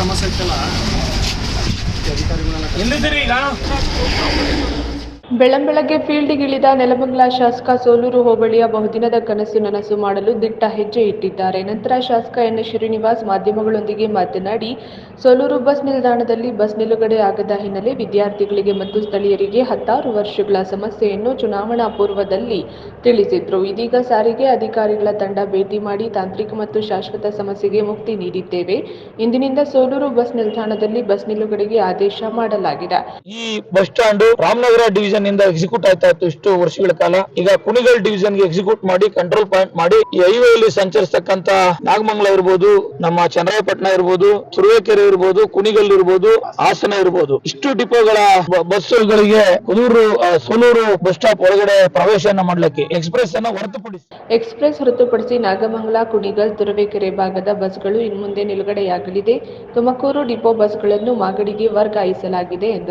ಸಮಸ್ಯೆ ಇತ್ತಲ್ಲ? ಅಧಿಕಾರಿಗಳೆಲ್ಲ ಎಲ್ಲಿದ್ದೀರಿ ಈಗ? ಬೆಳ್ಳಂಬೆಳಗ್ಗೆ ಫೀಲ್ಡ್ಗಿಳಿದ ನೆಲಮಂಗಲ ಶಾಸಕ ಸೋಲೂರು ಹೋಬಳಿಯ ಬಹುದಿನದ ಕನಸು ನನಸು ಮಾಡಲು ದಿಟ್ಟ ಹೆಜ್ಜೆ ಇಟ್ಟಿದ್ದಾರೆ. ನಂತರ ಶಾಸಕ ಎನ್. ಶ್ರೀನಿವಾಸ್ ಮಾಧ್ಯಮಗಳೊಂದಿಗೆ ಮಾತನಾಡಿ, ಸೋಲೂರು ಬಸ್ ನಿಲ್ದಾಣದಲ್ಲಿ ಬಸ್ ನಿಲುಗಡೆ ಆಗದ ಹಿನ್ನೆಲೆ ವಿದ್ಯಾರ್ಥಿಗಳಿಗೆ ಮತ್ತು ಸ್ಥಳೀಯರಿಗೆ ಹತ್ತಾರು ವರ್ಷಗಳ ಸಮಸ್ಯೆಯನ್ನು ಚುನಾವಣಾ ಪೂರ್ವದಲ್ಲಿ ತಿಳಿಸಿದ್ರು. ಇದೀಗ ಸಾರಿಗೆ ಅಧಿಕಾರಿಗಳ ತಂಡ ಭೇಟಿ ಮಾಡಿ ತಾಂತ್ರಿಕ ಮತ್ತು ಶಾಶ್ವತ ಸಮಸ್ಯೆಗೆ ಮುಕ್ತಿ ನೀಡಿದ್ದೇವೆ. ಇಂದಿನಿಂದ ಸೋಲೂರು ಬಸ್ ನಿಲ್ದಾಣದಲ್ಲಿ ಬಸ್ ನಿಲುಗಡೆಗೆ ಆದೇಶ ಮಾಡಲಾಗಿದೆ. ಈ ಬಸ್ ಸ್ಟಾಂಡ್ ರಾಮನಗರ ಡಿವಿಷನ್ ಇಂದ ಎಕ್ಸಿಕ್ಯೂಟ್ ಆಯ್ತಾ ಇತ್ತು ಇಷ್ಟು ವರ್ಷಗಳ ಕಾಲ. ಈಗ ಕುಣಿಗಲ್ ಡಿವಿಷನ್ಗೆ ಎಕ್ಸಿಕ್ಯೂಟ್ ಮಾಡಿ ಕಂಟ್ರೋಲ್ ಪಾಯಿಂಟ್ ಮಾಡಿ, ಈ ಹೈವೇಲಿ ಸಂಚರಿಸತಕ್ಕಂತ ನಾಗಮಂಗಲ ಇರ್ಬೋದು, ನಮ್ಮ ಚನ್ನರಾಯಪಟ್ಟಣ ಇರ್ಬೋದು, ತುರುವೇಕೆರೆ ಇರ್ಬೋದು, ಕುಣಿಗಲ್ ಇರ್ಬೋದು, ಹಾಸನ ಇರ್ಬೋದು. ಇಷ್ಟು ಡಿಪೋಗಳ ಬಸ್ಸುಗಳಿಗೆ ಕುದೂರು ಸೋಲೂರು ಬಸ್ ಸ್ಟಾಪ್ ಒಳಗಡೆ ಪ್ರವೇಶನ ಮಾಡ್ಲಿಕ್ಕೆ ಎಕ್ಸ್ಪ್ರೆಸ್ ಅನ್ನ ಹೊರತುಪಡಿಸಿ. ಎಕ್ಸ್ಪ್ರೆಸ್ ಹೊರತುಪಡಿಸಿ ನಾಗಮಂಗಲ, ಕುಣಿಗಲ್, ತುರುವೇಕೆರೆ ಭಾಗದ ಬಸ್ಗಳು ಇನ್ಮುಂದೆ ನಿಲುಗಡೆಯಾಗಲಿದೆ. ತುಮಕೂರು ಡಿಪೋ ಬಸ್ಗಳನ್ನು ಮಾಗಡಿಗೆ ವರ್ಗಾಯಿಸಲಾಗಿದೆ ಎಂದರು.